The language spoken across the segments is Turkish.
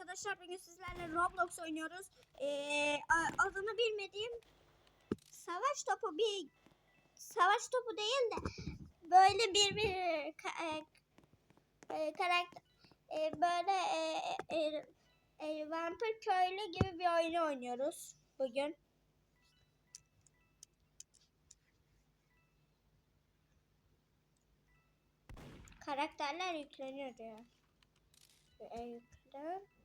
arkadaşlar bugün sizlerle Roblox oynuyoruz. Ee, adını bilmediğim savaş topu bir savaş topu değil de böyle bir bir e, e, karakter e, böyle e, e, e, vampir köylü gibi bir oyunu oynuyoruz bugün. Karakterler yükleniyor diyor. E, yüklen.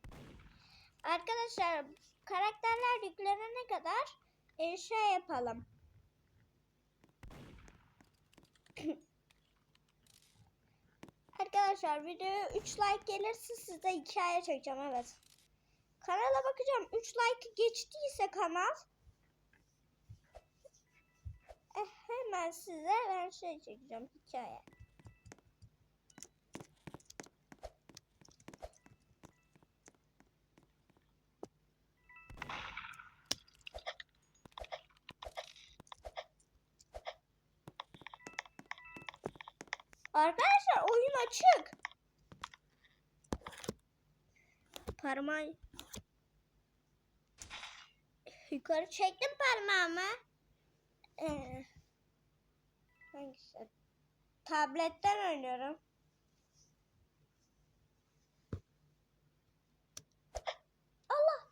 Arkadaşlar karakterler yüklenene kadar e, şey yapalım. Arkadaşlar videoya 3 like gelirse size hikaye çekeceğim evet. Kanala bakacağım 3 like geçtiyse kanal eh, hemen size ben şey çekeceğim hikaye. Arkadaşlar oyun açık. Parmağı yukarı çektim parmağımı. Ee, hangisi? Tabletten oynuyorum. Allah.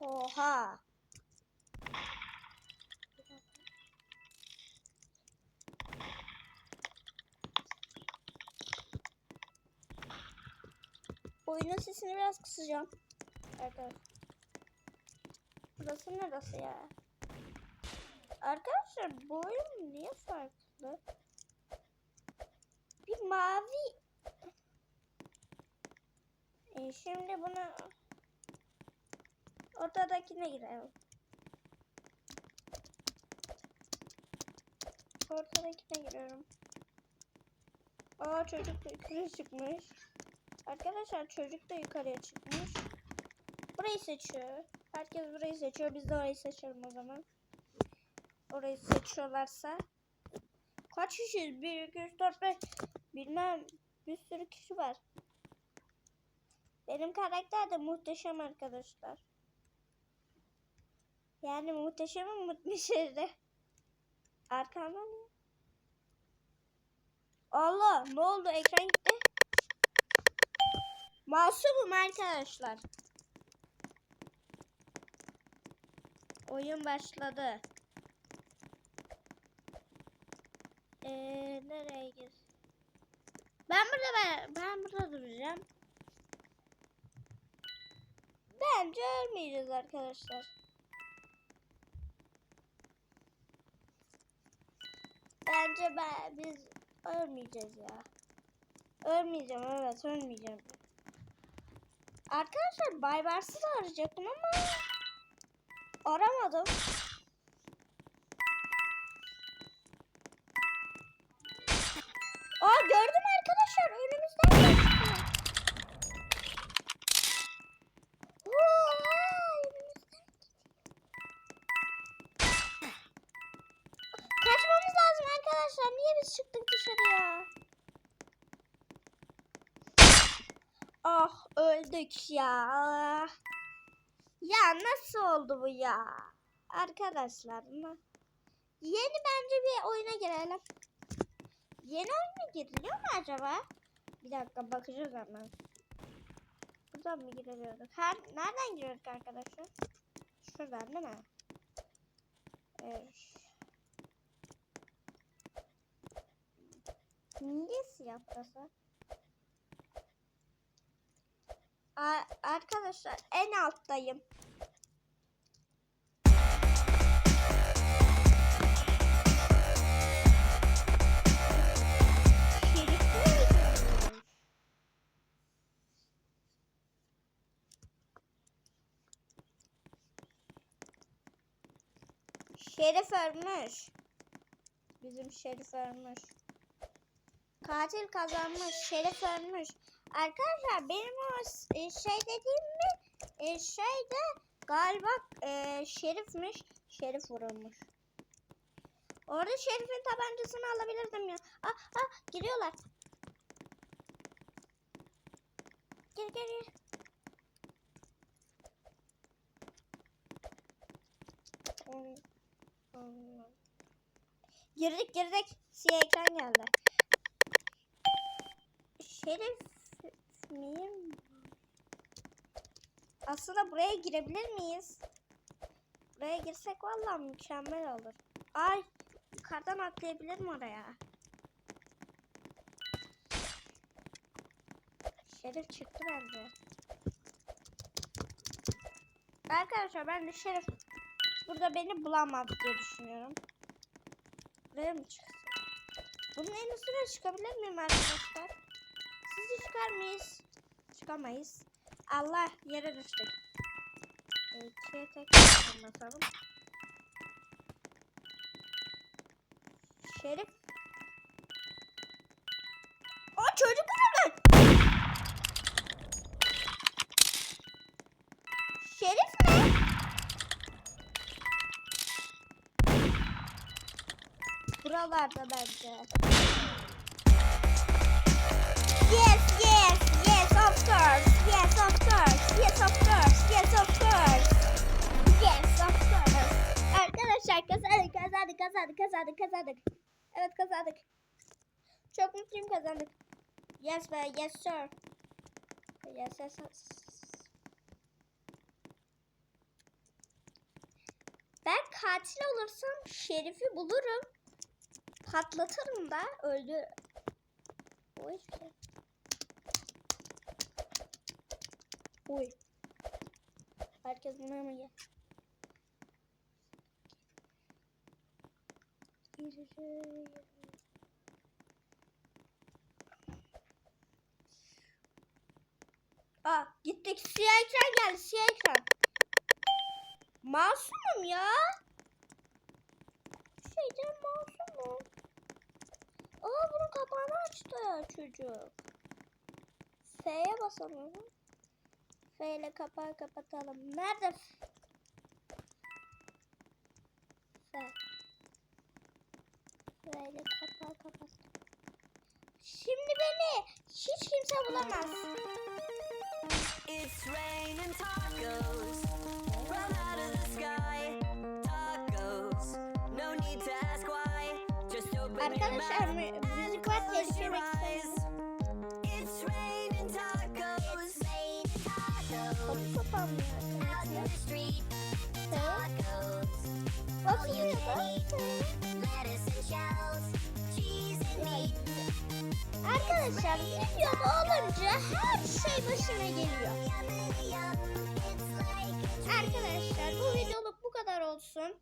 Oha. Oyunun sesini biraz kısacağım. Arkadaşlar. Burası neresi ya? Arkadaşlar bu oyun niye farklı? Bir mavi. E şimdi bunu ortadakine girelim. Ortadakine giriyorum. Aa çocuk yukarı çıkmış. Arkadaşlar çocuk da yukarıya çıkmış. Burayı seçiyor. Herkes burayı seçiyor. Biz de orayı seçelim o zaman. Orayı seçiyorlarsa. Kaç kişiyiz? 1, 2, 3, 4, 5. Bilmem. Bir sürü kişi var. Benim karakter de muhteşem arkadaşlar. Yani muhteşemin mutlu şehri. Arkamdan ne? Allah ne oldu ekran gitti. Masumum arkadaşlar. Oyun başladı. Ee, nereye gir? Ben burada ben, ben burada duracağım. Bence ölmeyeceğiz arkadaşlar. Bence ben, biz ölmeyeceğiz ya. Ölmeyeceğim evet ölmeyeceğim. Arkadaşlar Baybars'ı da arayacaktım ama aramadım. Öldük ya. Ya nasıl oldu bu ya? Arkadaşlar mı? Yeni bence bir oyuna girelim. Yeni oyuna giriliyor mu acaba? Bir dakika bakacağız hemen. Buradan mı giriyorduk? Her, nereden giriyorduk arkadaşlar? Şuradan değil mi? Evet. Niye siyah burası? Arkadaşlar en alttayım. Şerif ölmüş. Bizim Şerif ölmüş. Katil kazanmış. Şerif ölmüş. Arkadaşlar benim o e, şey dediğim mi? E, şey de galiba e, Şerif'miş. Şerif vurulmuş. Orada Şerif'in tabancasını alabilirdim ya. Ah ah giriyorlar. Gir gir gir. Girdik girdik. Siyah ekran geldi. Şerif miyim? Aslında buraya girebilir miyiz? Buraya girsek vallahi mükemmel olur. Ay yukarıdan atlayabilirim oraya. Şerif çıktı bence. Arkadaşlar ben de Şerif burada beni bulamaz diye düşünüyorum. Buraya mı çıksın? Bunun en üstüne çıkabilir miyim arkadaşlar? Sizi çıkar mıyız? Çıkamayız. Allah yere düştük. İkiye tekrar basalım. Şerif. O çocuk hemen. Şerif mi? Buralarda bence. Yes, yes, yes, of course. Yes, of course. Yes, of course. Yes, of course. Yes, of course. Arkadaşlar kazandık, kazandık, kazandık, kazandık, kazandık. Evet kazandık. Çok mutluyum kazandık. Yes be, yes sir. Yes, yes, yes. Ben katil olursam Şerif'i bulurum. Patlatırım da öldü. O hiçbir şey. Oy. Herkes buna mı gel? Aa gittik siyah geldi siyah ekran. Masumum ya. Şeyden masumum. Kapağını açtı çocuk. F'ye basalım. F ile kapağı kapatalım. Nerede? F? F. F ile kapağı kapat. Şimdi beni hiç kimse bulamaz. It's raining tacos Arkadaşlar müzik var raining tacos. Kapı kapanmıyor. Bakmıyor. Arkadaşlar videoda olunca her şey başına geliyor. Arkadaşlar bu videoluk bu kadar olsun.